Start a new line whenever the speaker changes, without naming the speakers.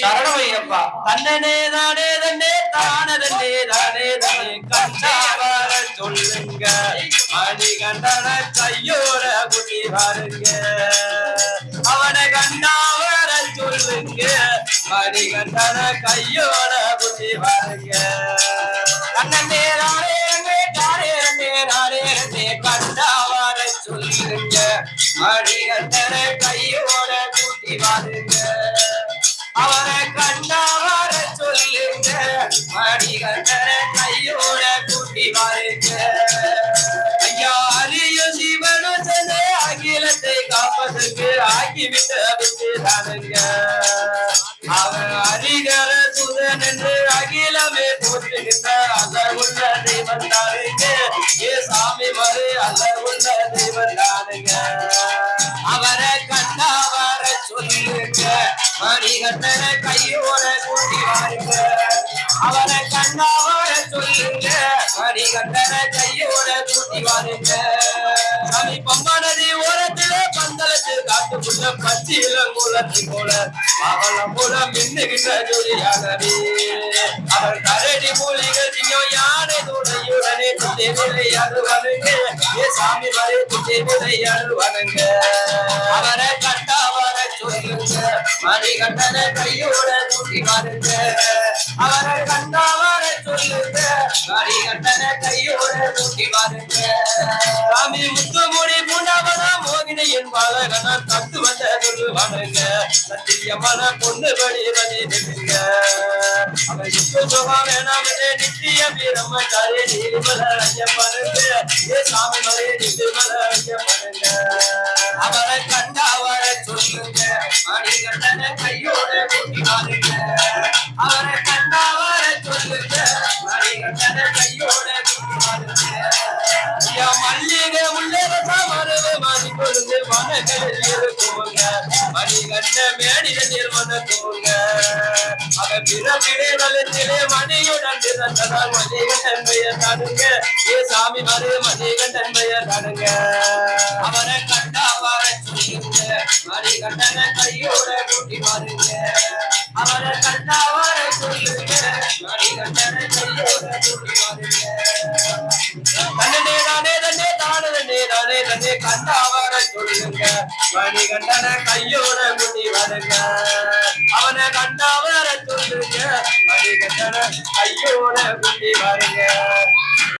சரணமையப்பா.
தன்னனே தானே தன்னே தானே தானே தன்னே கண்டாவர சொல்லுங்க. மணிகண்டன கையோட குட்டி பாருங்க அவனை கண்டாவர சொல்லுங்க. மணி கண்டன கையோட குட்டி பாருங்க கண்ணனே தானே தானே தானே தானே தானே தன்னே கண்டாவர சொல்லுங்க. மணிகண்டன கையோட குட்டி பாருங்க ஆக்கிவிட்டு விட்டுதானுங்க அவன் சுதன் என்று அகிலமே போற்றுகின்ற அல்ல உள்ள தெய்வம் தானுங்க ஏ சாமி மறு அல்ல உள்ள தெய்வம் தானுங்க அவரை கண்டவர சொல்லுங்க. மணிகண்டன கையோட கூட்டி வாருங்க அவரை கண்ணாவோட சொல்லுங்க. மணிகண்டன கையோட கூட்டி வாருங்க. சாமி காட்டுக்குள்ள போல அவளம் போல மின்னுகின்ற ஜோடியாகவே அவர் கரடி மூலிகள் சிங்கம் யானை துணையுடனே துட்டை விளையாடுவானுங்க ஏ சாமி வரை துட்டை விளையாடுவானுங்க அவரை கட்டாவர சொல்லுங்க கையோட அவரை சொல்லுங்க மணிகண்டன கையோட கூட்டி வாருங்க சாமி முத்துமுடி பூண்டாவன மோகினியின் பாலகன தத்து வந்த சொல்லுவானுங்க சத்தியமான பொண்ணு படி பதி நிற்குங்க அவன் யுத்த சுகம் வேணாமலே நித்திய வீரம்மச்சாரி நீர்மல ஐயப்பனுங்க ஏ சாமி மலை நிர்மல ஐயப்பனுங்க அவரை கண்டாவர சொல்லுங்க மணிகண்டன கையோட கூட்டி வாருங்க. மணிகண்ட மேடில நிர்மண தூங்க. அவன் பிறப்பிடே நலத்திலே மணியுடன் பிறந்ததால் மணிகன் தன்மையை தடுங்க ஏ சாமி மறு மணிகன் தன்மையை தடுங்க அவரை கண்டா கண்டாவர சொல்லுங்க மணிகண்டனை கையோட கூட்டி வாருங்க அவரை கண்டா கண்டாவர சொல்லுங்க மணிகண்டனை கையோட கூட்டி வாருங்க தன்னே தானே தன்னே தானே தன்னே தானே தன்னே கண்டா மணிகண்டன கையோட கூட்டி வருங்க அவனை கண்டாவர சொல்லுங்க மணிகண்டன கையோட கூட்டி வருங்க